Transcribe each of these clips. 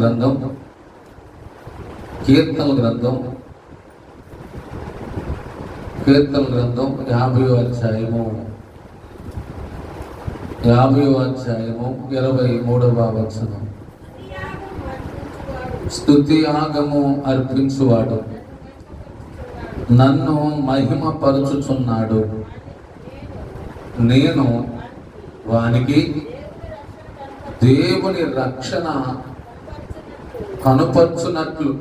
గ్రంథం కీర్తన గ్రంథం కీర్తన గ్రంథం యాభై అధ్యాయము. యాభై అధ్యాయము ఇరవై మూడవ వచనం. స్థుతి యాగము అర్పించువాడు. నన్ను మహిమపరచుచున్నాడు. నేను వానికి దేవుని రక్షణ కనుపర్చునట్లు.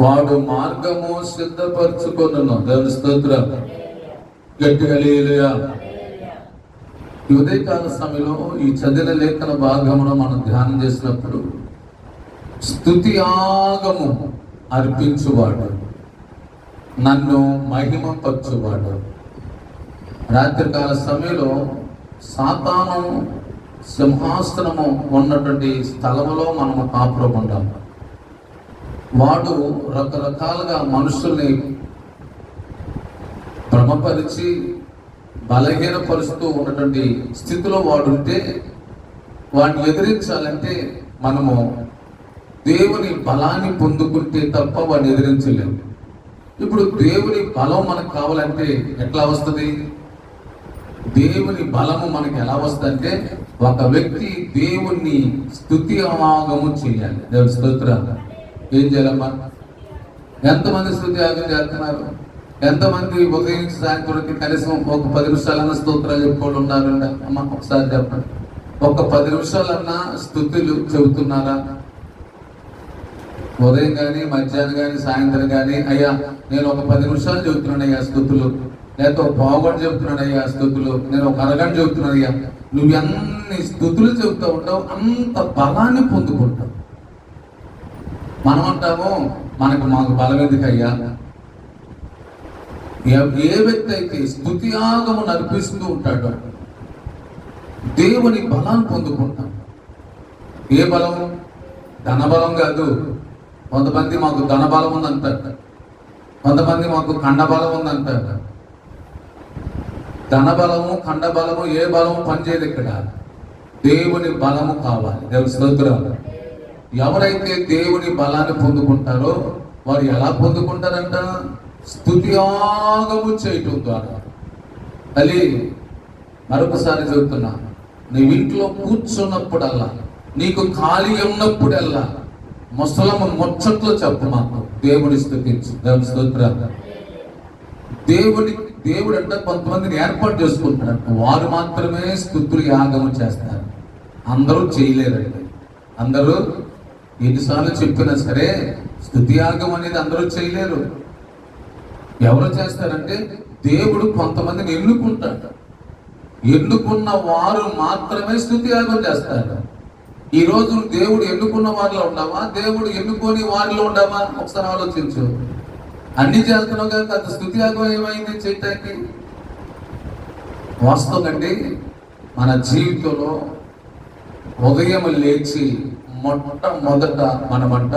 వాడు మార్గము సిద్ధపరచుకున్నాను దాని స్తోత్ర. గట్టిగా లేలుయా. ఉదయకాల సమయంలో ఈ చదివిన లేఖన భాగమును మనం ధ్యానం చేసినప్పుడు స్థుతి ఆగము అర్పించువాడు. నన్ను మహిమపరచువాడు. రాత్రికాల సమయంలో సాతాను సింహాసనము ఉన్నటువంటి స్థలములో మనము కాపురం ఉండాలి వాడు రకరకాలుగా మనుషుల్ని భ్రమపరిచి బలహీనపరుస్తూ ఉన్నటువంటి స్థితిలో వాడు ఉంటే వాడిని ఎదిరించాలంటే మనము దేవుని బలాన్ని పొందుకుంటే తప్ప వాడిని ఎదిరించలేము. ఇప్పుడు దేవుని బలం మనకు కావాలంటే ఎట్లా వస్తుంది? దేవుని బలము మనకి ఎలా వస్తుందంటే ఒక వ్యక్తి దేవుణ్ణి స్థుతి ఆగము చేయాలి. దేవుని స్తోత్రం ఏం చేయాలమ్మా? ఎంతమంది స్థుతి యాగం చేస్తున్నారు? ఎంతమంది ఉదయం సాయంత్రానికి సాయంత్రం కనీసం ఒక పది నిమిషాలన్నా స్తోత్రాలు చెప్పుకోవడం ఉన్నారండి అమ్మ ఒకసారి చెప్పండి. ఒక పది నిమిషాలన్నా స్థుతులు చెబుతున్నారా? ఉదయం కానీ మధ్యాహ్నం కానీ సాయంత్రం కానీ అయ్యా నేను ఒక పది నిమిషాలు చెబుతున్నాను అయ్యా స్థుతులు. లేకపోతే ఒక పావుగంట చెబుతున్నాను అయ్యా స్థుతులు. నేను ఒక అరగంట చెబుతున్నాను అయ్యా నువ్వు అన్ని స్థుతులు చెబుతూ ఉంటావు అంత బలాన్ని పొందుకుంటావు. మనం అంటాము మనకు మాకు బలం ఎందుకయ్యా ఏ- వ్యక్తి అయితే స్థుతి ఆగము నడిపిస్తూ ఉంటాడు దేవుని బలాన్ని పొందుకుంటాం. ఏ బలం? ధనబలం కాదు. కొంతమంది మాకు ధనబలం ఉందంటారు. కొంతమంది మాకు కండబలం ఉందంటారు. ధనబలము కండబలము ఏ బలము పనిచేయదు ఇక్కడ. దేవుని బలము కావాలి. దేవుని స్తోత్రం. ఎవరైతే దేవుని బలాన్ని పొందుకుంటారో వారు ఎలా పొందుకుంటారంట? స్థుతియాగము చేయటం ద్వారా. అది మరొకసారి చెబుతున్నా. నువ్వు ఇంట్లో కూర్చున్నప్పుడల్లా నీకు ఖాళీ ఉన్నప్పుడల్లా ముసలమ్మ ముచ్చట్లో చెప్పు మాకు. దేవుని స్థుతించు. దేవుని స్తోత్ర. దేవుని దేవుడు అంటే కొంతమందిని ఏర్పాటు చేసుకుంటాడు వారు మాత్రమే స్థుతులు యాగము చేస్తారు. అందరూ చేయలేరండి. అందరూ ఎన్నిసార్లు చెప్పినా సరే స్థుతి యాగం అనేది అందరూ చేయలేరు. ఎవరు చేస్తారంటే దేవుడు కొంతమందిని ఎన్నుకుంటాడు. ఎన్నుకున్న వారు మాత్రమే స్థుతి యాగం చేస్తారు. ఈ రోజు దేవుడు ఎన్నుకున్న వారిలో ఉండవా దేవుడు ఎన్నుకొని వారిలో ఉండవా ఒకసారి ఆలోచించు. అన్ని చేస్తున్నావు కానీ అంత స్థుతి యాగం ఏమైంది చేయటానికి? వాస్తవండి మన జీవితంలో ఉదయం లేచి మొట్టమొదట మనమంట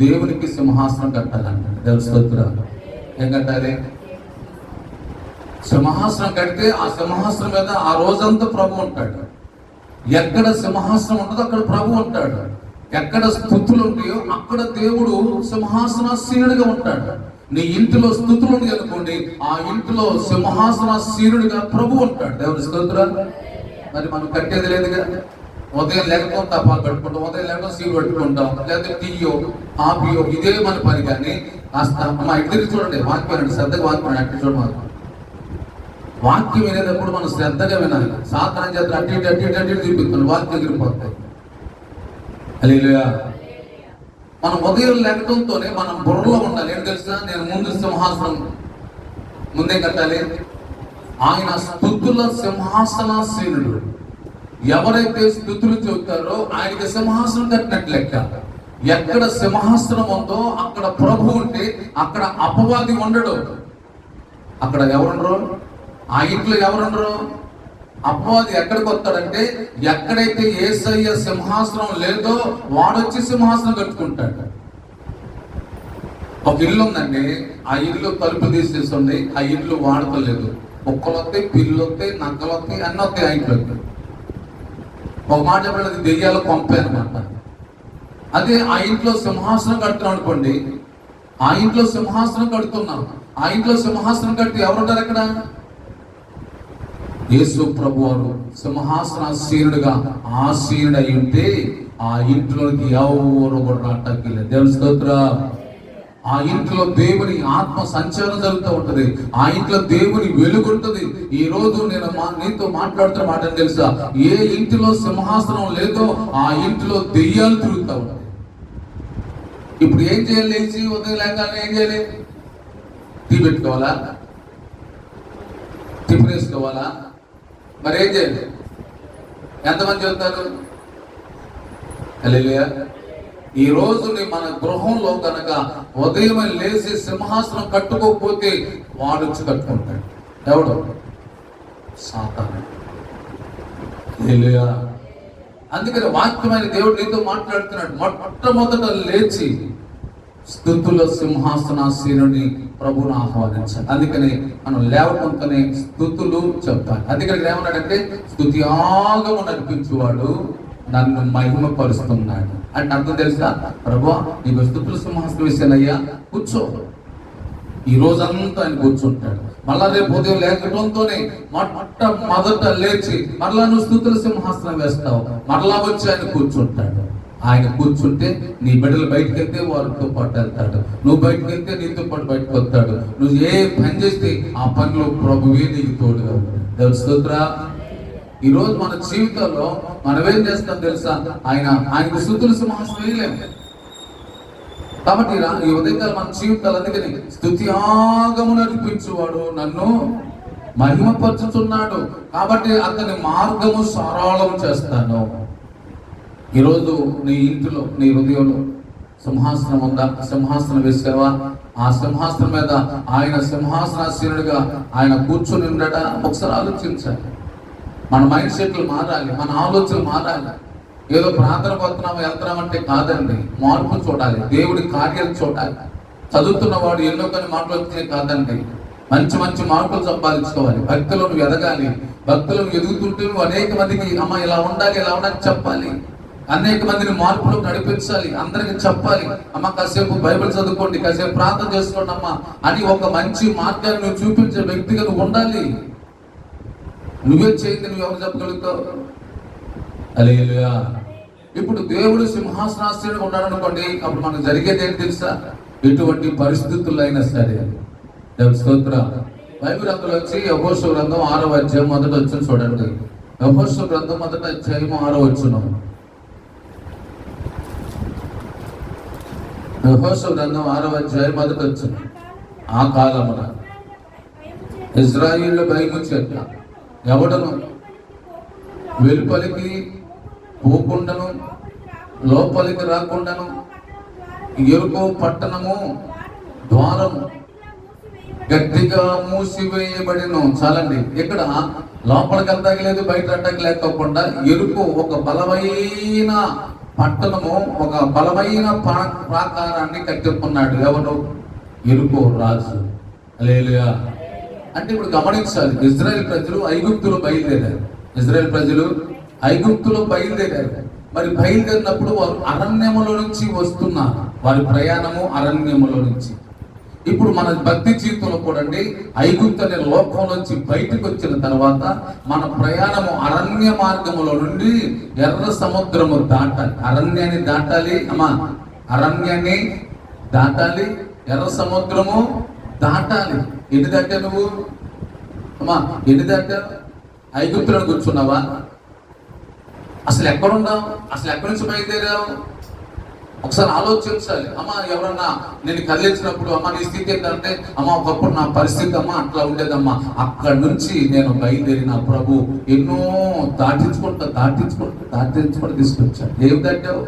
దేవునికి సింహాసనం కట్టాలంట. దేవుని ఏం కట్టాలి? సింహాసనం కడితే ఆ సింహాసనం మీద ఆ రోజంతా ప్రభు ఉంటాడు. ఎక్కడ సింహాసనం ఉంటుందో అక్కడ ప్రభు ఉంటాడు. ఎక్కడ స్థుతులు ఉంటాయో అక్కడ దేవుడు సింహాసనాసీనుడిగా ఉంటాడు. నీ ఇంటిలో స్థుతులు ఉన్నాయి అనుకోండి ఆ ఇంటిలో సింహాసనాసీనుడిగా ప్రభు ఉంటాడు. దేవుని స్తోత్ర. మరి మనం కట్టేది లేదుగా? ఉదయం లేకపోతే తపాలు పెట్టుకుంటాం ఉదయం లేకపోతే సీలు పెట్టుకుంటాం లేకపోతే టీయో ఆపియో ఇదే మన పని కానీ కాస్త మా ఇద్దరికి చూడండి వాక్యం శ్రద్ధగా వాక్యం అట్టి చూడమని వాక్యం వినేటప్పుడు మనం శ్రద్ధగా వినాలి. సాతానం చేత అట్టి ఇటు అట్టి ఇటు అటు ఇటు చూపిస్తున్నాడు వాక్యం ఎగిరిపోతాయి. హల్లెలూయా. మనం ఉదయం లెక్కడంతోనే మనం బుర్రలో ఉండాలి. ఏం తెలుసా? నేను ముందు సింహాసనం ముందే కట్టాలి. ఆయన స్థుతుల సింహాసనాశీనుడు ఎవరైతే స్థుతులు చెబుతారో ఆయనకి సింహాసనం కట్టినట్టు లెక్క. ఎక్కడ సింహాసనం ఉందో అక్కడ ప్రభు ఉంటే అక్కడ అపవాది ఉండడు. అక్కడ ఎవరుండరు? ఆ ఇంట్లో ఎవరుండరు? అపవాది ఎక్కడికి వస్తాడంటే ఎక్కడైతే ఏసయ్య సింహాసనం లేదో వాడొచ్చి సింహాసనం కట్టుకుంటాడు. ఒక ఇల్లు ఉందండి. ఆ ఇల్లు తలుపు తీసేసి ఉంది ఆ ఇల్లు వాడతలేదు. కుక్కలు వస్తాయి పిల్లు వస్తాయి నక్కలు వస్తాయి అన్నీ వస్తాయి ఆ ఇంట్లోకి ఒక మాట చెప్పలేదు దెయ్యాల కొంపే అనమాట అదే ఆ ఇంట్లో సింహాసనం కడుతున్నాం అనుకోండి. ఆ ఇంట్లో సింహాసనం కడుతున్నాం. ఆ ఇంట్లో సింహాసనం కడితే ఎవరుంటారు ఎక్కడ యేసు ప్రభు వారు సింహాసనాసీనుడిగా ఆసీనుడు అయి ఉంటే ఆ ఇంట్లోకి ఎవరు కూడా రావటానికి లేదు దేవుని స్తోత్ర. ఆ ఇంట్లో దేవుని ఆత్మ సంచారం జరుగుతూ ఉంటది. ఆ ఇంట్లో దేవుని వెలుగుంటది ఈ రోజు నేను మా నీతో మాట్లాడుతున్న మాట తెలుసా? ఏ ఇంటిలో సింహాసనం లేదో ఆ ఇంటిలో దెయ్యాలు తిరుగుతూ ఉంటాయి ఇప్పుడు ఏం చేయాలి లేచి ఉదయం లేకపోతే ఏం చేయాలి? టీ పెట్టుకోవాలా? టిఫిన్ వేసుకోవాలా? మరి ఏం చేయండి ఎంతమంది చెప్తారు హల్లెలూయా. ఈ రోజుని మన గృహంలో కనుక ఉదయం లేచి సింహాసనం కట్టుకోకపోతే వాడు వచ్చి కట్టుకుంటాడు. ఎవడు? సాతాను. అందుకని వాక్యమైన దేవుడు నీతో మాట్లాడుతున్నాడు. మొట్టమొదట లేచి స్థుతుల సింహాసనాసీనుని ప్రభుని ఆహ్వానించాలి. అందుకని మనం లేవకుంటేనే స్థుతులు చెప్తాను అందుకని ఇక్కడ ఏమన్నాడంటే స్థుతి ఆగము నడిపించేవాడు నన్ను మహిమపరుస్తున్నాడు. అంటే అర్థం తెలుసా? ప్రభు నీకు స్థుతుల సింహాసనం వేసానయ్యా కూర్చో. ఈ రోజంతా ఆయన కూర్చుంటాడు. మళ్ళా రేపు ఉదయం లేకటంతోనే మొట్ట మొదట లేచి మరలా నువ్వు స్థుతుల సింహాసనం వేస్తావు. మరలా వచ్చి ఆయన కూర్చుంటాడు. ఆయన కూర్చుంటే నీ బిడ్డలు బయటకు వెళ్తే వారితో పాటు వెళ్తాడు. నువ్వు బయటకు వెళ్తే నీతో పాటు బయటకు వస్తాడు. నువ్వు ఏ పని చేస్తే ఆ పనిలో ప్రభువే నీకు తోడుగా ఉంటాడు. ఈరోజు ఈ రోజు మన జీవితంలో మనం ఏం చేస్తాం తెలుసా? ఆయన ఆయనకు స్థుతులు సింహాసనం వేయలేము కాబట్టి ఈ ఉదయకాలం మన జీవితాలు అందుకని స్థుతి ఆగము నడిపించువాడు నన్ను మహిమపరుచుతున్నాడు. కాబట్టి అతని మార్గము సరళం చేస్తాను. ఈరోజు నీ ఇంటిలో నీ హృదయంలో సింహాసనం ఉందా? సింహాసనం వేసావా ఆ సింహాసనం మీద ఆయన సింహాసనాశీనుడిగా ఆయన కూర్చొని ఉండట ఒకసారి ఆలోచించాలి మన మైండ్ సెట్లు మారాలి మన ఆలోచనలు మారాలి. ఏదో ప్రార్థన పత్రం వెళ్తున్నాం అంటే కాదండి. మార్పు చూడాలి దేవుడి కార్యాలు చూడాలి. చదువుతున్న వాడు ఎన్నో కొన్ని మాటలు వచ్చినాయి కాదండి. మంచి మంచి మార్పులు సంపాదించుకోవాలి. భక్తులను ఎదగాలి. భక్తులను ఎదుగుతుంటే అనేక మందికి అమ్మ ఇలా ఉండాలి ఇలా ఉండాలి చెప్పాలి. అనేక మందిని మార్పులు నడిపించాలి అందరికి చెప్పాలి అమ్మ కాసేపు బైబిల్ చదువుకోండి కాసేపు ప్రార్థన చేసుకోండి అమ్మ అని ఒక మంచి మార్గాన్ని నువ్వు చూపించే వ్యక్తిగా నువ్వు ఉండాలి. నువ్వే చేయింది నువ్వు ఎవరు చెప్పగలుగుతావు? హల్లెలూయా. ఇప్పుడు దేవుడు సింహాసనాశ్రయుడు ఉన్నాడు అనుకోండి అప్పుడు మనకు జరిగేది ఏంటి తెలుసా? ఎటువంటి పరిస్థితుల్లో అయినా సరే స్తోత్ర. బైబిల్ అందులో వచ్చి యహోషు గ్రంథం ఆరో అధ్యాయం మొదట వచ్చిన చూడండి. యహోషు గ్రంథం మొదట అధ్యాయం ఆరో వచ్చును యహోషు గ్రంథం ఆరవ అధ్యాయం మొదటి వచ్చింది ఆ కాలమున ఇజ్రాయిల్ భయము చేత ఎవడను? వెలుపలికి పోకుండాను లోపలికి రాకుండాను ఎరుకో పట్టణము ద్వారము గట్టిగా మూసివేయబడిను. చాలండి ఇక్కడ లోపలికి అంతగలేదు లేదు బయట వెళ్ళడానికి లేకోకుండా ఎరుకు ఒక బలమైన పట్టణము ఒక బలమైన ప్రాకారాన్ని కట్టుకున్నాడు ఎవరు? ఎరుకో రాజు. లేలుగా అంటే ఇప్పుడు గమనించాలి. ఇజ్రాయెల్ ప్రజలు ఐగుప్తులు బయలుదేరారు. ఇజ్రాయెల్ ప్రజలు ఐగుప్తులో బయలుదేరారు. మరి బయలుదేరినప్పుడు వారు అరణ్యములో నుంచి వస్తున్నారు. వారి ప్రయాణము అరణ్యములో నుంచి. ఇప్పుడు మన భక్తి జీవితంలో కూడా అండి ఐగుప్తు అనే లోకం నుంచి బయటకు వచ్చిన తర్వాత మన ప్రయాణము అరణ్య మార్గములో నుండి ఎర్ర సముద్రము దాటాలి. అరణ్యాన్ని దాటాలి అమ్మా అరణ్యాన్ని దాటాలి ఎర్ర సముద్రము దాటాలి. ఎన్ని దాటా నువ్వు? అమ్మా ఎన్ని దాటా ఐగుప్తులను కూర్చున్నావా? అసలు ఎక్కడున్నావు? అసలు ఎక్కడి నుంచి బయలుదేరావు? ఒకసారి ఆలోచించాలి. అమ్మ ఎవరన్నా నేను కదిలించినప్పుడు అమ్మ నీ స్థితి ఏంటంటే అమ్మ ఒకప్పుడు నా పరిస్థితి అమ్మ అట్లా ఉండేదమ్మా. అక్కడి నుంచి నేను బయలుదేరి నా ప్రభు ఎన్నో దాటించుకుంటా దాటించుకుంటా దాటించుకుంటూ తీసుకొచ్చాను ఏం దాటావు?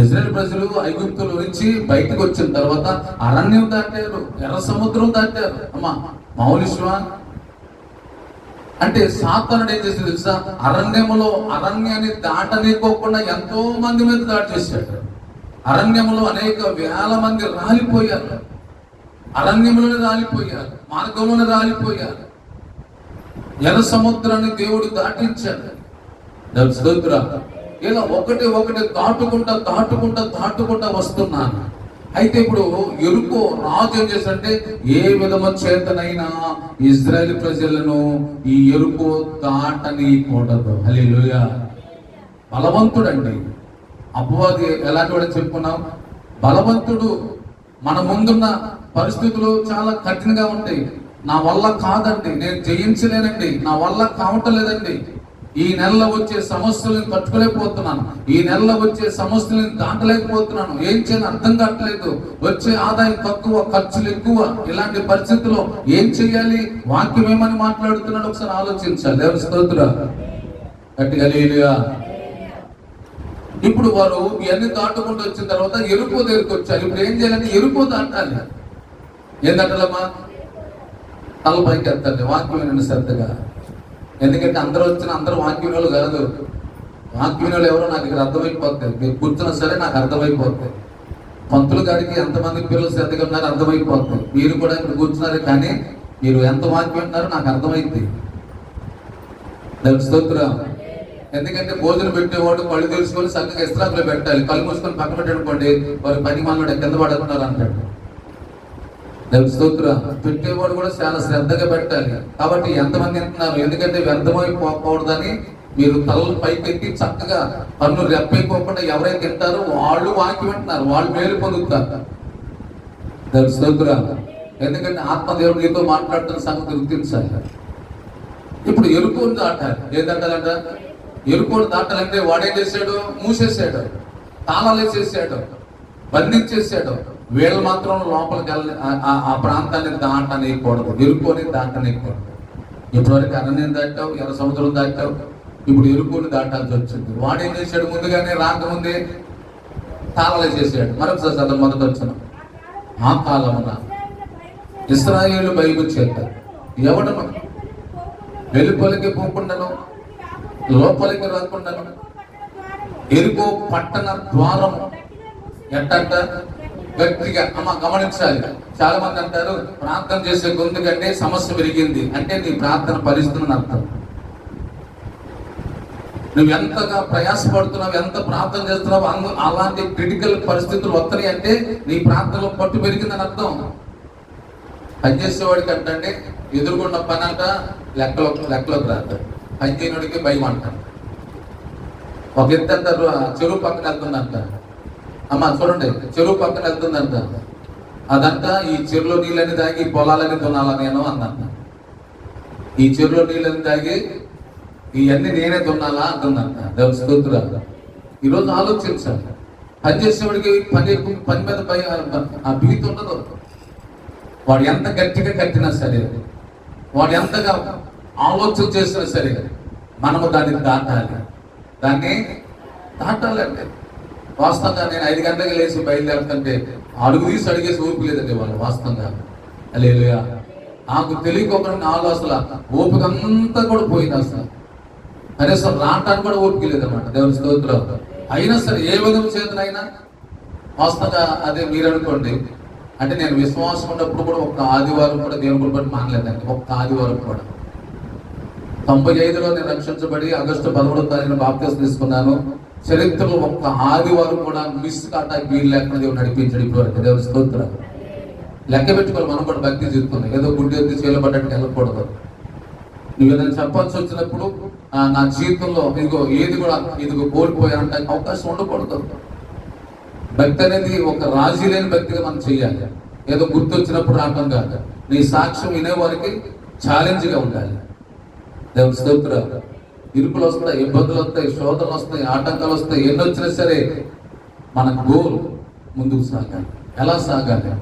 ఇజ్రాయల్ ప్రజలు ఐగుప్తుల నుంచి బయటకు వచ్చిన తర్వాత అరణ్యం దాటారు ఎర్ర సముద్రం దాటారు. అమ్మా మౌలిశ్వా అంటే సాతానుడు ఏం చేసింది తెలుసా? అరణ్యములో అరణ్యాన్ని దాటనీకోకుండా ఎంతో మంది మీద దాడి చేశాడు. అరణ్యములో అనేక వేల మంది రాలిపోయారు. అరణ్యములోనే రాలిపోయారు. మార్గంలోనే రాలిపోయారు. ఎర్ర సముద్రాన్ని దేవుడు దాటించాడు. ఇలా ఒకటి ఒకటి దాటుకుంటా దాటుకుంటా దాటుకుంటా వస్తున్నాను. అయితే ఇప్పుడు ఎరుకో రాజు ఏం చేశాడంటే ఏ విధమ చేతనైనా ఇజ్రాయెల్ ప్రజలను ఈ ఎరుకో దాటని కూడదు లోయ బలవంతుడండి. అపవాది ఎలాంటి వాడు చెప్పుకున్నాం? బలవంతుడు మన ముందున్న పరిస్థితులు చాలా కఠినంగా ఉంటాయి. నా వల్ల కాదండి నేను జయించలేనండి నా వల్ల కావటం లేదండి. ఈ నెలలో వచ్చే సమస్యలను తట్టుకోలేకపోతున్నాను. ఈ నెలలో వచ్చే సమస్యలను దాటలేకపోతున్నాను. ఏం చేయాలి అర్థం కావట్లేదు. వచ్చే ఆదాయం తక్కువ ఖర్చులు ఎక్కువ. ఇలాంటి పరిస్థితుల్లో ఏం చేయాలి? వాక్యం ఏమని మాట్లాడుతున్నాడు? ఒకసారి ఆలోచించాలి. దేవుని స్తోత్ర. గట్టిగా ఇప్పుడు వారు ఇవన్నీ దాటుకుంటూ వచ్చిన తర్వాత ఎరుకో దగ్గరికి వచ్చారు. ఇప్పుడు ఏం చేయాలంటే ఎరుకో దాటాలి. ఏం దాటాలమ్మా? తల పైకి ఎత్తండి. వాక్యం శ్రద్ధగా. ఎందుకంటే అందరూ వచ్చిన అందరూ వాక్యూనాలు కలదు కాదు ఎవరో నాకు ఇక్కడ అర్థమైపోతాయి. మీరు కూర్చున్నా సరే నాకు అర్థమైపోతాయి. పంతులు గారికి ఎంతమంది పిల్లలు శ్రద్ధగా ఉన్నారో అర్థమైపోతాయి. మీరు కూడా ఇక్కడ కూర్చున్నారు కానీ మీరు ఎంత వాక్యం ఉన్నారో నాకు అర్థమైంది స్తోత్రం. ఎందుకంటే భోజనం పెట్టేవాడు కళ్ళు తెలుసుకొని చక్కగా ఇస్త్రాకులు పెట్టాలి. కళ్ళు మూసుకొని పక్కన పెట్టనుకోండి వారి పని మనోడు కింద పడుతున్నారు అంటాడు. దానికి స్తోత్రం. పెట్టేవాడు కూడా చాలా శ్రద్ధగా పెట్టాలి. కాబట్టి ఎంతమంది తింటున్నారు? ఎందుకంటే వ్యర్థమైపోకూడదని మీరు తలలు పైకెత్తి చక్కగా పన్ను రెప్పైపోకుండా ఎవరైతే తింటారో వాళ్ళు వాకి వింటున్నారు. వాళ్ళు మేలు పొందుతారు. దేవుడి స్తోత్ర. ఎందుకంటే ఆత్మదేవుడు నీతో మాట్లాడుతున్న సంగతి గుర్తించాలి. ఇప్పుడు ఎరుకోని దాటాలి. ఏదంటారంట ఎరుకోని దాటాలంటే వాడేం చేశాడు? మూసేసాడు తాళాలు వేసేసాడు. బంధించేసాడు వీళ్ళు మాత్రం లోపలికి వెళ్ళ ఆ- ఆ- ఆ ప్రాంతాన్ని దాటనీయకూడదు. ఎరుకోని దాటనీయకూడదు. ఇప్పటివరకు అరణ్యం దాటావు ఎర్ర సముద్రం దాటావు ఇప్పుడు ఎరుకోని దాటాల్సి వచ్చింది. వాడేం చేశాడు? ముందుగానే రాకముందే తాళాలు చేశాడు మరొకసారి చదువు మొదట వచ్చిన ఆ కాలమున ఇస్రాయేళ్ళు బయలు చేత ఎవడను వెలుపలికి పోకుండాను లోపలికి రాకుండాను ఎరుకో పట్టణ ద్వారము ఎట్టంట? గట్టిగా. అమ్మ గమనించాలి. చాలా మంది అంటారు ప్రార్థన చేసే గొంతు కంటే సమస్య పెరిగింది. అంటే నీ ప్రార్థన పరిస్థితులను అర్థం. నువ్వు ఎంతగా ప్రయాసపడుతున్నావు ఎంత ప్రార్థన చేస్తున్నావు అందు అలాంటి క్రిటికల్ పరిస్థితులు వస్తున్నాయి అంటే నీ ప్రార్థనలో పట్టు పెరిగిందని అర్థం. పని చేసేవాడికి అంటే ఎదుర్కొన్న పని అంట లెక్కలో లెక్కలోకి రాదు పనిచేయనుడికి భయం అంట. ఒక ఎత్తు అంటారు చెరువు పక్కన వెళ్తుందంట. అమ్మ చూడండి చెరువు పక్కన వెళ్తుందంట అదంట ఈ చెరువులో నీళ్ళని తాగి పొలాలని దున్నాలా నేను అందంట ఈ చెరువులో నీళ్ళని తాగి ఇవన్నీ నేనే దున్నాలా అంటుందంట. దేవుని స్తోత్రాలు. ఈరోజు ఆలోచించాలి. పని చేసేవాడికి పని పని మీద పై ఆ భీతి ఉండదు. వాడు ఎంత గట్టిగా కట్టినా సరే వాడు ఎంతగా ఆలోచన చేసినా సరే మనము దాన్ని దాటాలి. దాన్ని దాటాలంటే వాస్తవంగా నేను ఐదు గంటలకు లేచి బయలుదేరుతుంటే అడుగు తీసి అడిగేసి ఓపిక లేదండి వాళ్ళు వాస్తవంగా. లేలుగా నాకు తెలియకోకుండా నాలో అసలు ఓపిక అంతా కూడా పోయింది అసలు. కనీసం రావటానికి కూడా ఓపిక లేదన్నమాట. దేవుని స్తోత్రం. అయినా సరే ఏ విధం చేతనైనా వాస్తవంగా అదే మీరు అనుకోండి అంటే నేను విశ్వాసం ఉన్నప్పుడు కూడా ఒక్క ఆదివారం కూడా దేవుని బట్టి మానలేదండి. ఒక్క ఆదివారం కూడా. తొంభై ఐదులో నేను రక్షించబడి ఆగస్టు పదమూడో తారీఖున బాప్తీస్ తీసుకున్నాను. చరిత్రలో ఒక్క ఆదివారం కూడా మిస్ కాటాకి వీలు లేకుండా దేవుడు నడిపించాడు ఇప్పటివరకు దేవుడు స్తోత్రం లెక్క పెట్టుకోవాలి మనం కూడా భక్తి జీవితున్నాం ఏదో గుడ్డి ఎత్తి చేయబడ్డట్టు వెళ్ళకూడదు. నువ్వు ఏదైనా చెప్పాల్సి వచ్చినప్పుడు నా జీవితంలో ఇదిగో ఏది కూడా ఇదిగో కోల్పోయానంటే అవకాశం ఉండకూడదు. భక్తి అనేది ఒక రాజీ లేని భక్తిగా మనం చేయాలి ఏదో గుర్తు వచ్చినప్పుడు రావటం కాదు. నీ సాక్ష్యం వినేవారికి ఛాలెంజ్గా ఉండాలి. దేవుడు స్తోత్ర ఇరుకులు వస్తాయి ఇబ్బందులు వస్తాయి శోధనలు వస్తాయి ఆటంకాలు వస్తాయి. ఎన్ని వచ్చినా సరే మన గోల్ ముందుకు సాగాలి. ఎలా సాగాలి?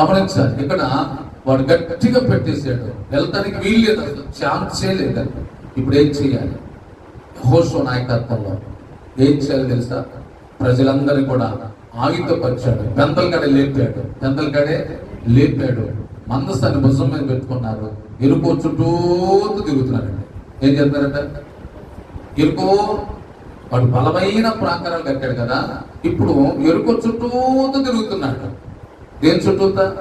గమనించాలి. ఇక్కడ వాడు గట్టిగా పెట్టేసాడు వెళ్తానికి వీలు లేదు అసలు. ఛాన్సే లేదు. ఇప్పుడు ఏం చేయాలి? హోషో నాయకత్వంలో ఏం చేయాలి తెలుసా? ప్రజలందరినీ కూడా ఆయుధపరిచాడు. పెందల కడే లేపాడు. పెందల కడే లేపాడు. మందస్థాన్ని భుజం మీద పెట్టుకున్నారు. ఎరుపు చుట్టూ తిరుగుతున్నాడు. ఏం చెప్పారంట ఎరుకో వాడు బలమైన ప్రాకారాలు కట్టాడు కదా ఇప్పుడు ఎరుకో చుట్టూ తిరుగుతున్నాడు. దేని చుట్టూతా?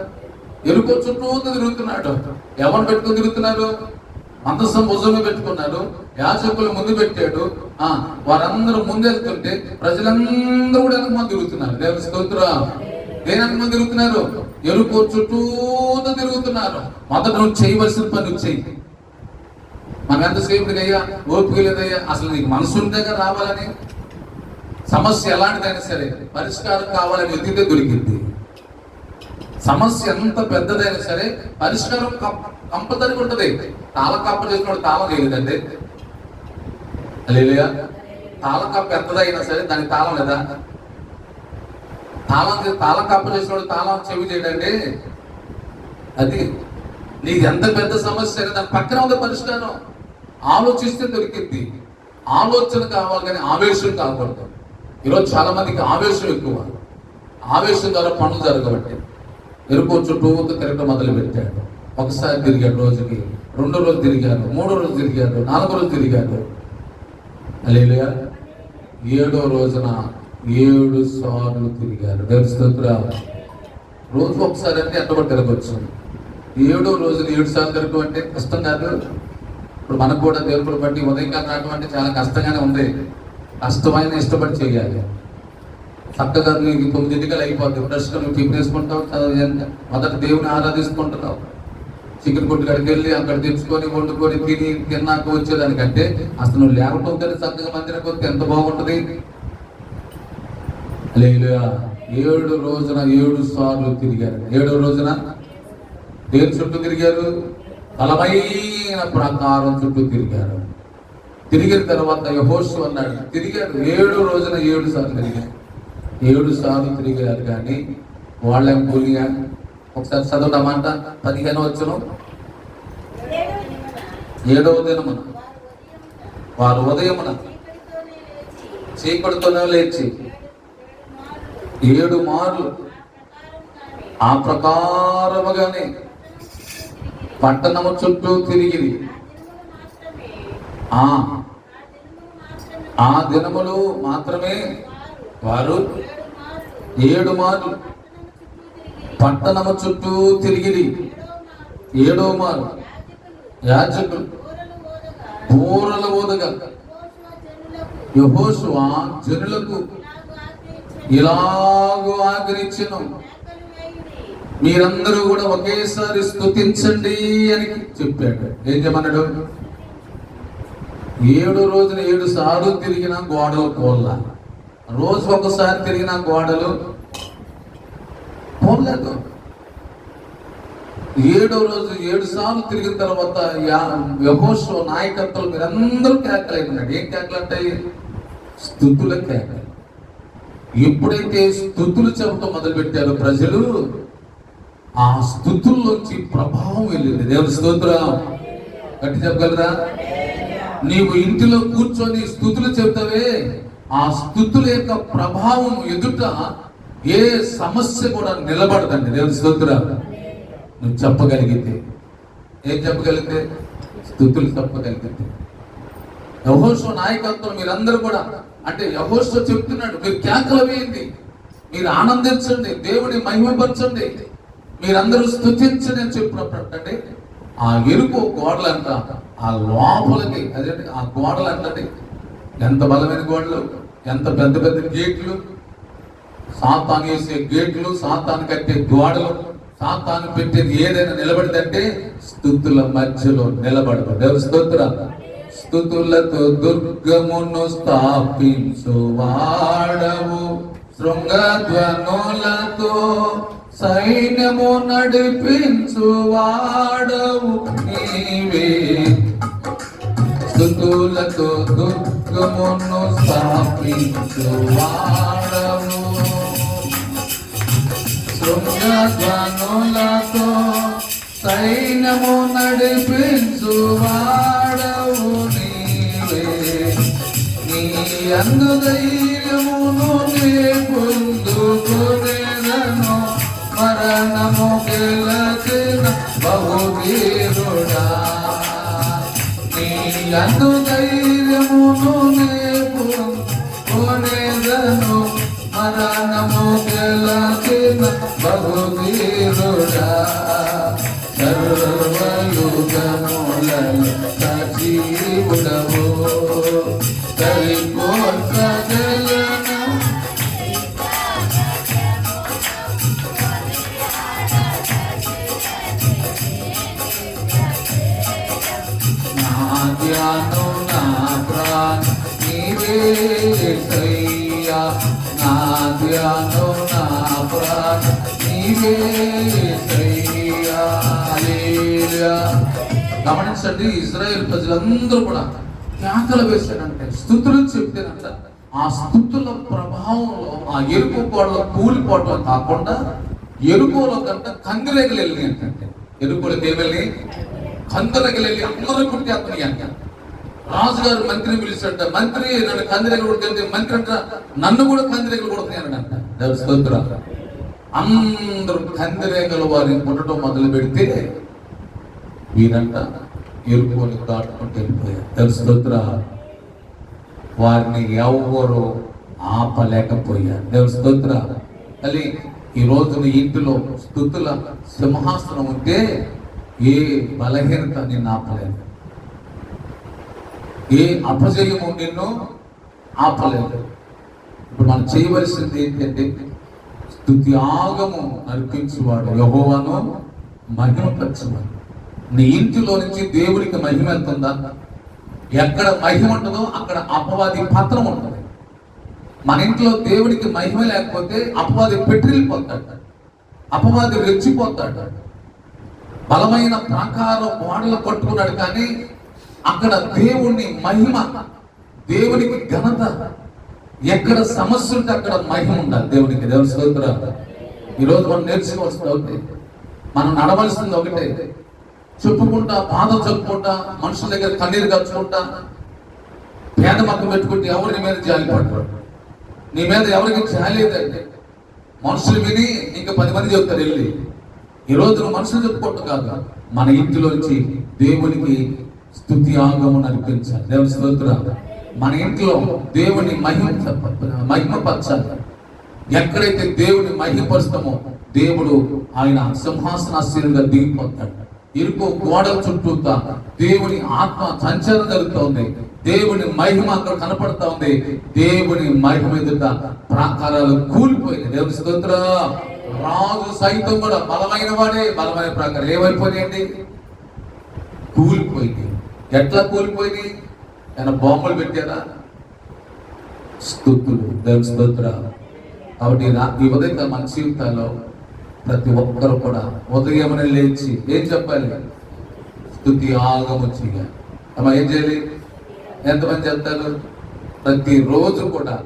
ఎరుకో చుట్టూతో తిరుగుతున్నాడు. ఎవరు పెట్టుకుని తిరుగుతున్నారు? మందసం భుజంలో పెట్టుకున్నారు యాజకులు ముందు పెట్టాడు. ఆ వారందరూ ముందెళ్తుంటే ప్రజలందరూ కూడా వెనక తిరుగుతున్నారు. దేవుని స్తోత్ర. దేని వెనక తిరుగుతున్నారు? ఎరుకో చుట్టూతో తిరుగుతున్నారు. మొదట నువ్వు చేయవలసిన పని నువ్వు చేయి మనం ఎంత అయ్యా ఓపిక లేదయ్యా అసలు నీకు మనసు ఉంటేగా రావాలని సమస్య ఎలాంటిదైనా సరే పరిష్కారం కావాలని వెతికితే దొరికింది. సమస్య ఎంత పెద్దదైనా సరే పరిష్కారం కంపల్సరీ ఉంటుంది. తాళ కప్ప చేసినప్పుడు తాళం లేదండి లేదుగా తాళ కప్ప ఎంతదైనా సరే దానికి తాళం లేదా? తాళం తాళం కప్ప చేసినప్పుడు తాళం చెవి చేయడండి. అది నీకు ఎంత పెద్ద సమస్య దాని పక్కన ఉంది పరిష్కారం. ఆలోచిస్తే దొరికింది ఆలోచన కావాలి కానీ ఆవేశం కాకూడదు. ఈరోజు చాలా మందికి ఆవేశం ఎక్కువ. ఆవేశం ద్వారా పనులు జరగబట్టి. ఎరుపు చుట్టూ తిరగడం మొదలు పెట్టాడు. ఒకసారి తిరిగాడు రోజుకి. రెండో రోజు తిరిగాడు. మూడో రోజు తిరిగాడు. నాలుగో రోజు తిరిగాడు. అలేలుగా ఏడో రోజున ఏడు సార్లు తిరిగారు దేవుని రోజు ఒకసారి అంటే ఎంతమంది తిరగచ్చు. ఏడో రోజున ఏడు సార్లు తిరగడం అంటే కష్టం కాదు. ఇప్పుడు మనకు కూడా దేవుడు బట్టి ఉదయం కాలం రావడం అంటే చాలా కష్టంగానే ఉంది. కష్టమైన ఇష్టపడి చేయాలి. చక్కగా నీకు తొమ్మిదింటికలు అయిపోద్ది. ఫ్రెష్గా నువ్వు టిఫిన్ వేసుకుంటావు మొదట దేవుని ఆరాధిస్తుంటున్నావు. చికెన్ కొట్టు కాడికి వెళ్ళి అక్కడ తెచ్చుకొని వండుకొని తిని తిన్నాక వచ్చేదానికంటే అసలు నువ్వు లేకపోతే చక్కగా మందిరం కొద్ది ఎంత బాగుంటుంది. లేదు ఏడు రోజున ఏడు సార్లు తిరిగారు. ఏడో రోజున దేని చుట్టూ తిరిగారు? బలమైన ప్రాకారం చుట్టూ తిరిగారు. తిరిగిన తర్వాత యహోషు అన్నాడు తిరిగారు. ఏడు రోజున ఏడు సార్లు తిరిగారు. ఏడు సార్లు తిరిగారు కానీ వాళ్ళేం కూలిగా ఒకసారి చదవటమాట పదిహేను వచ్చును ఏడవ దినమున వారు ఉదయమున చీకటితోనే లేచి ఏడు మార్లు ఆ ప్రకారముగానే పట్టణము చుట్టూ తిరిగి ఆ ఆ దినములు మాత్రమే వారు ఏడు మార్లు పట్టణము చుట్టూ తిరిగి ఏడో మారు యాజకులు బూరల ఓదగా యహోశువా జనులకు ఇలాగూ ఆగ్రహించను. మీరందరూ కూడా ఒకేసారి స్థుతించండి అని చెప్పాడు. ఏం చెప్పన్నాడు ఏడు రోజులు ఏడు సార్లు తిరిగిన గోడలు కోళ్ళ రోజు ఒకసారి తిరిగిన గోడలు పోలేదు ఏడో రోజు ఏడు సార్లు తిరిగిన తర్వాత యహోషో నాయకత్వం మీరందరూ కేకలైపోయినాడు ఏం కేకలు స్థుతుల కేకలు. ఎప్పుడైతే స్థుతులు చెబుతూ మొదలు పెట్టారు ప్రజలు ఆ స్థుతుల్లోంచి ప్రభావం వెళ్ళింది. దేవుని స్తోత్రం. గట్టి చెప్పగలరా? నీవు ఇంటిలో కూర్చొని స్థుతులు చెప్తావే ఆ స్థుతుల యొక్క ప్రభావం ఎదుట ఏ సమస్య కూడా నిలబడదండి. దేవుని స్తోత్రం. నువ్వు చెప్పగలిగితే. ఏం చెప్పగలిగితే? స్థుతులు చెప్పగలిగితే. యహోషో నాయకత్వం మీరందరూ కూడా అంటే యహోషో చెప్తున్నాడు మీరు కేకలు వేయండి. మీరు ఆనందించండి. దేవుని మహిమపరచండి. మీరందరూ స్థుతించని అని చెప్పినప్పుడు అంటే ఆ ఎరుపు గోడలంట ఆ లోపలికి అదే ఆ గోడలు ఎంత బలమైన గోడలు ఎంత పెద్ద పెద్ద గేట్లు సాతాను వేసే గేట్లు సాతాను కట్టే గోడలు సాతాను పెట్టేది ఏదైనా నిలబడిదంటే స్థుతుల మధ్యలో నిలబడదు. స్తోత్ర స్థుతులతో దుర్గమును స్థాపించు వాడవు. శృంగధ్వనులతో సైన్యము నడిపించువాడవు నీవే. స్థుతులతో దుర్గమును స్థాపించువాడవు. శృంగధ్వనులతో సైన్యము నడిపించువాడవు నీవే. నీ అందు ధైర్యమును నీ పొందుకునే మరణము గెలచిన బహువీరుడా. నీ ధైర్యమును నే కొనేదను మరణము గెలచిన బహువీరుడా. సర్వయుగములను గమనించండి ఇజ్రాయేల్ ప్రజలందరూ కూడా కేకలు వేశారంటే స్థుతులు చెప్తేనంట ఆ స్థుతుల ప్రభావంలో ఆ ఎరుకు కోడలు కూలిపోవటం కాకుండా ఎరుకోలో కంటే కందిరేగలు వెళ్ళి అంటే ఎరుకోలకి ఏమెళ్ళి కందిరేగలు వెళ్ళి అందరూ కుట్టేస్తున్నాయి అంట. రాజుగారు మంత్రిని పిలిచాడంట మంత్రి నన్ను కందిరేగలు కొడుతుంటే మంత్రి అంట నన్ను కూడా కందిరేగలు కొడుతున్నాయి అంట. దేవుడి అందరూ కందిరేగలు వారిని కొట్టడం మొదలు పెడితే వీరంట ఎరుపుని దాటుకుంటూ వెళ్ళిపోయారు. తెలుస్తోత్ర వారిని ఎవరు ఆపలేకపోయారు. దేవుని స్తోత్ర తల్లి ఈ రోజు ఇంటిలో స్థుతుల సింహాసనం ఉంటే ఏ బలహీనత నిన్ను ఆపలేదు. ఏ అపజయము నిన్ను ఆపలేదు. ఇప్పుడు మనం చేయవలసింది ఏంటంటే స్థుతి ఆగము యహోవాను మహిమపరచేవాడు. నీ ఇంటిలో నుంచి దేవుడికి మహిమ వెళ్తుందా ఎక్కడ మహిమ ఉంటుందో అక్కడ అపవాది పత్రం ఉంటుంది. మన ఇంట్లో దేవుడికి మహిమ లేకపోతే అపవాది పెట్టిల్లిపోతాడు అపవాది రెచ్చిపోతాడు. బలమైన ప్రాకారం వాడలు పట్టుకున్నాడు కానీ అక్కడ దేవుని మహిమ దేవునికి ఘనత ఎక్కడ సమస్య ఉంటే అక్కడ మహిమ ఉండాలి. దేవునికి దేవుని స్తోత్ర ఈరోజు మనం నేర్చుకోవాల్సింది ఒకటి. మనం నడవలసింది ఒకటే. చెప్పుకుంటా బాధ చెప్పుకుంటా మనుషుల దగ్గర కన్నీరు కచ్చుకుంటా పేద మక్క పెట్టుకుంటే ఎవరు నీ మీద జాలి పడతాడు నీ మీద ఎవరికి జాలి మనుషులు విని ఇంకా పది మంది చెప్తారు వెళ్ళి. ఈ రోజు నువ్వు మనుషులు చెప్పుకోవటం కాదు. మన ఇంటిలోంచి దేవునికి స్థుతి ఆగము నడిపించాలి దేవుని స్తోత్ర మన ఇంట్లో దేవుని మహిమ మహిమపరచాలి. ఎక్కడైతే దేవుని మహిమపరుస్తామో దేవుడు ఆయన సింహాసనాశీలుగా దిగిపోతాడు. ఇరుకు గోడల చుట్టూ దేవుని ఆత్మ సంచలనం జరుగుతోంది. దేవుని మహిమ అక్కడ కనపడతా ఉంది దేవుని మహిమ ఎదుట ప్రాకారాలు కూలిపోయినాయి. దేవుని స్వతంత్ర రాజు సైతం కూడా బలమైన వాడే. బలమైన ప్రాకారం ఏమైపోయినాయండి? కూలిపోయింది ఎట్లా కూలిపోయింది ఆయన బొమ్మలు పెట్టారా? స్థుతులు దేవుని స్తోత్ర కాబట్టి నా- ఈ ఉదయం మన జీవితాల్లో ప్రతి ఒక్కరు కూడా ఉదయమని లేచి ఏం చెప్పాలి? స్థుతి ఆగము చేయాలి అమ్మ ఏం చేయాలి? ఎంతమంది చెప్తారు? ప్రతి రోజు కూడా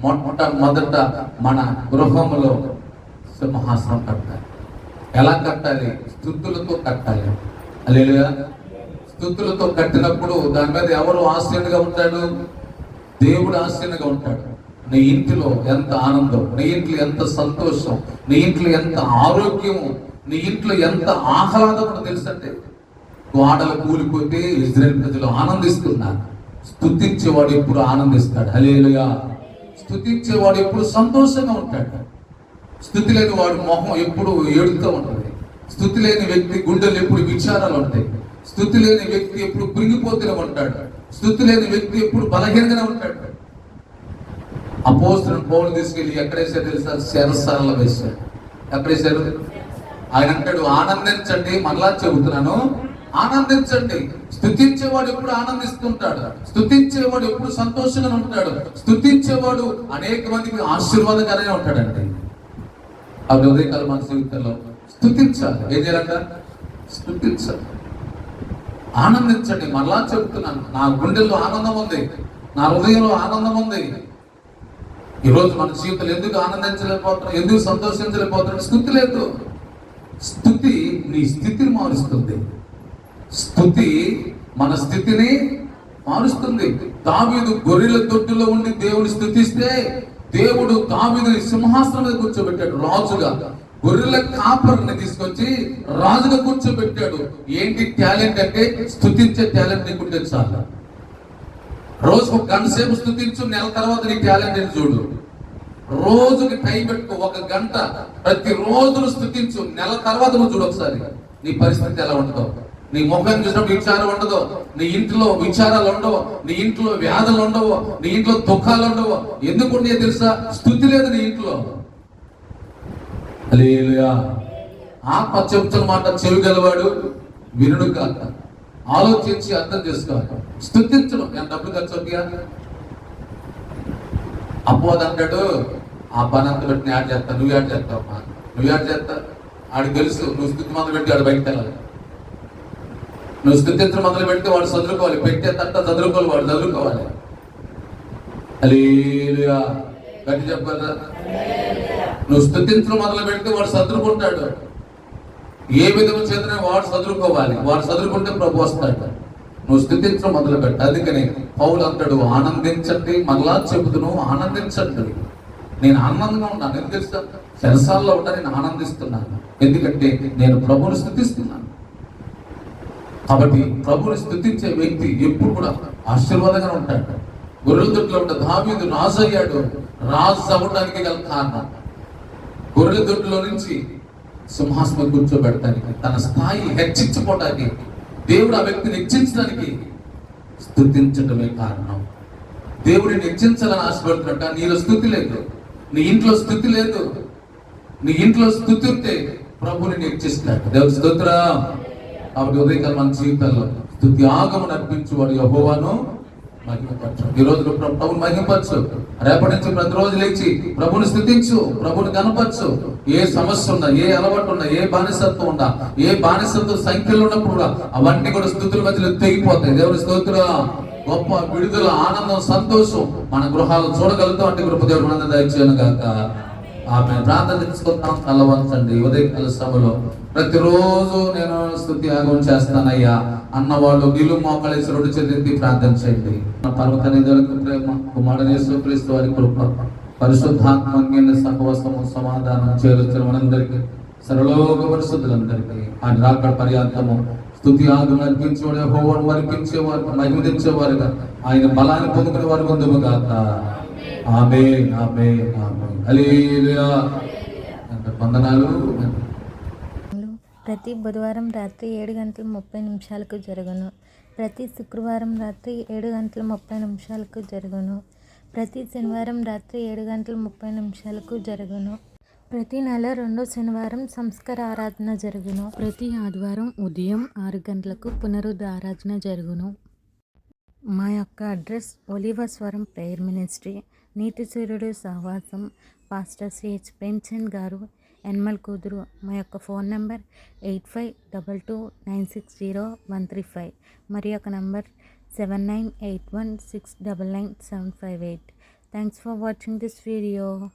మొట్టమొదట మన గృహంలో సింహాసనం కట్టాలి. ఎలా కట్టాలి? స్థుతులతో కట్టాలి. అలేలుగా స్థుతులతో కట్టినప్పుడు దాని మీద ఎవరు ఆశ్చర్యంగా ఉంటాడు? దేవుడు ఆశ్చర్యంగా ఉంటాడు. నీ ఇంటిలో ఎంత ఆనందం నీ ఇంట్లో ఎంత సంతోషం నీ ఇంట్లో ఎంత ఆరోగ్యము నీ ఇంట్లో ఎంత ఆహ్లాదం కూడా తెలుసంటే వాడలు కూలిపోతే ఇజ్రాయల్ ప్రజలు ఆనందిస్తున్నారు. స్థుతించేవాడు ఎప్పుడు ఆనందిస్తాడు. హలేలుగా స్థుతించేవాడు ఎప్పుడు సంతోషంగా ఉంటాడు. స్థుతి లేని వాడు మొహం ఎప్పుడు ఏడుతూ ఉంటాడు స్థుతి లేని వ్యక్తి గుండెలు ఎప్పుడు విచారాలు ఉంటాయి. స్థుతి లేని వ్యక్తి ఎప్పుడు కృంగిపోతూనే ఉంటాడు. స్థుతి లేని వ్యక్తి ఎప్పుడు బలహీనంగానే ఉంటాడు. అపోస్తులను పౌలు తీసుకెళ్ళి ఎక్కడేసారు తెలుసా? శరస్థానంలో వేశారు. ఎక్కడేశారు? ఆయన అంటాడు ఆనందించండి మరలా చెబుతున్నాను. ఆనందించండి. స్థుతించేవాడు ఎప్పుడు ఆనందిస్తుంటాడు. స్థుతించేవాడు ఎప్పుడు సంతోషంగా ఉంటాడు. స్థుతించేవాడు అనేక మందికి ఆశీర్వాదకరంగా ఉంటాడండి. అవి ఉదయకాల మన జీవితంలో స్థుతించాలి ఏం చేయాలంట స్థుతించాలి ఆనందించండి. మరలా చెబుతున్నాను. నా గుండెల్లో ఆనందం ఉంది. నా హృదయంలో ఆనందం ఉంది. ఈరోజు మన జీవితంలో ఎందుకు ఆనందించలేకపోతున్నాం? ఎందుకు సంతోషించలేకపోతున్నాం? స్థుతి లేదు. స్థుతి నీ స్థితిని మారుస్తుంది. స్థుతి మన స్థితిని మారుస్తుంది. దావీదు గొర్రెల దొడ్డులో ఉండి దేవుని స్థుతిస్తే దేవుడు దావీదుని సింహాసనం మీద కూర్చోబెట్టాడు. రాజుగా. గొర్రెల కాపర్ని తీసుకొచ్చి రాజుగా కూర్చోబెట్టాడు. ఏంటి టాలెంట్ అంటే స్థుతించే టాలెంట్ నీకుంటే చాలు. రోజు ఒక గంట సేపు స్థుతించు నెల తర్వాత నీ టాలెంట్ అని చూడు. రోజుకి టైం పెట్టుకో ఒక గంట. ప్రతి రోజును స్థుతించు నెల తర్వాత నువ్వు చూడు ఒకసారి. నీ పరిస్థితి ఎలా ఉంటుందో. నీ ముఖం చూసినప్పుడు విచారం ఉండదు. నీ ఇంట్లో విచారాలు ఉండవు. నీ ఇంట్లో వ్యాధులు ఉండవు. నీ ఇంట్లో దుఃఖాలు ఉండవు. ఎందుకు ఉండేది తెలుసా? స్థుతి లేదు నీ ఇంట్లో. హల్లెలూయా. ఆత్మ చెబుతున్న మాట చెవి గలవాడు వినుడు కాక. ఆలోచించి అర్థం చేసుకోవాలి స్థుతించడం నేను డబ్బులు ఖర్చు అవుతాయా? అపోది అంటాడు ఆ పని అంత పెట్టి యాడ్ చేస్తా నువ్వు యాడ్ చేస్తావు నువ్వు యాడ్ చేస్తా. ఆడికి తెలుసు నువ్వు స్థుతి మొదలు పెట్టి ఆడు బయటకు వెళ్ళాలి. నువ్వు స్థుతించడం మొదలు పెడితే వాడు చదువుకోవాలి. పెట్టే తట్ట చదువుకోవాలి వాడు చదువుకోవాలి. అలీలుయా గట్టి చెప్పగలరా? నువ్వు స్థుతించడం మొదలు పెడితే వాడు చదువుకుంటాడు ఏ విధము చేతనే వాడు చదువుకోవాలి వాడు చదువుకుంటే ప్రభు వస్తాడు. నువ్వు స్థుతించడం మొదలు పెట్ట. అందుకని పౌలు అంటాడు ఆనందించండి. మళ్ళా చెబుతును ఆనందించండి. నేను ఆనందంగా ఉన్నాను. ఎందుకు తెలుసా? చెరసాల్లో ఉంటా నేను ఆనందిస్తున్నాను. ఎందుకంటే నేను ప్రభుని స్థుతిస్తున్నాను కాబట్టి ప్రభుని స్థుతించే వ్యక్తి ఎప్పుడు కూడా ఆశీర్వాదంగా ఉంటాడు. గొర్రెల దొడ్లో ఉంటే దావీదు నాజయ్యాడు. రాజు అవ్వడానికి గల కారణం. గొర్రెల దొడ్లో నుంచి సింహాసనం కూర్చోబెడటానికి తన స్థాయి హెచ్చించుకోవడానికి దేవుడు ఆ వ్యక్తిని హెచ్చించడానికి స్థుతించడమే కారణం. దేవుడిని హెచ్చించాలని ఆశపడుతున్నట్ట నీలో స్థుతి లేదు. నీ ఇంట్లో స్థుతి లేదు. నీ ఇంట్లో స్థుతి ఉంటే ప్రభుని హెచ్చిస్తాడు దేవుడు స్తోత్ర. కాబట్టి ఉదయకాలం మన జీవితాల్లో స్థుతి ఆగము నడిపించువాడు యహోవాను మహిమపరచు. ఈ రోజు ప్రభు- ప్రభుని మహిమపరచు. రేపటి నుంచి ప్రతిరోజు లేచి ప్రభుని స్థుతించు ప్రభుని కనపరచు ఏ సమస్య ఉన్నా ఏ అలవాటు ఉన్నా ఏ బానిసత్వం ఉన్నా ఏ బానిసత్వం సంఖ్యలో ఉన్నప్పుడు కూడా అవన్నీ కూడా స్థుతుల మధ్యలో తెగిపోతాయి. దేవుని స్తోత్ర. గొప్ప విడుదల ఆనందం సంతోషం మన గృహాలు చూడగలుగుతాం. అంటే కృప దేవుడు దయచేయను కాక ఆమె ప్రార్థన తీసుకుంటాం తలవంచండి ఉదయకాల సభలో ప్రతిరోజు నేను స్థుతి యాగం చేస్తానయ్యా. అన్నవాళ్ళు నీళ్ళు మోకాళేసి రెండు చెల్లింది ప్రార్థన చేయండి. నా పర్వత నిధులకు ప్రేమ కుమారుని యేసుక్రీస్తు వారి కృప పరిశుద్ధాత్మజ్ఞ సహవసము సమాధానం చేరుస్తున్న మనందరికీ సర్వలోక పరిశుద్ధులందరికీ ఆయన రాక పర్యాంతము. స్థుతి ఆగం అర్పించేవాడు హోవను వరిపించేవారు మహిమదించేవారుగా ఆయన బలాన్ని పొందుకునే వారు ముందుగా ఆమె ఆమె ఆమె వందనాలు. ప్రతి బుధవారం రాత్రి ఏడు గంటల ముప్పై నిమిషాలకు జరుగును. ప్రతి శుక్రవారం రాత్రి ఏడు గంటల ముప్పై నిమిషాలకు జరుగును. ప్రతి శనివారం రాత్రి ఏడు గంటల ముప్పై నిమిషాలకు జరుగును. ప్రతి నెల రెండో శనివారం సంస్కార ఆరాధన జరుగును. ప్రతి ఆదివారం ఉదయం ఆరు గంటలకు పునరుద్ధ ఆరాధన జరుగును. మా యొక్క అడ్రస్ ఒలివస్వరం ప్రేయర్ మినిస్ట్రీ. నీతిశ్వరుడు సహవాసం పాస్టర్ సిహెచ్ ప్రేమ్చంద్ గారు ఎన్మల్ కూతురు. మా యొక్క phone number eight five double two nine six zero one three five. మరి యొక్క number seven nine eight one six double nine seven five eight. Thanks for watching this video.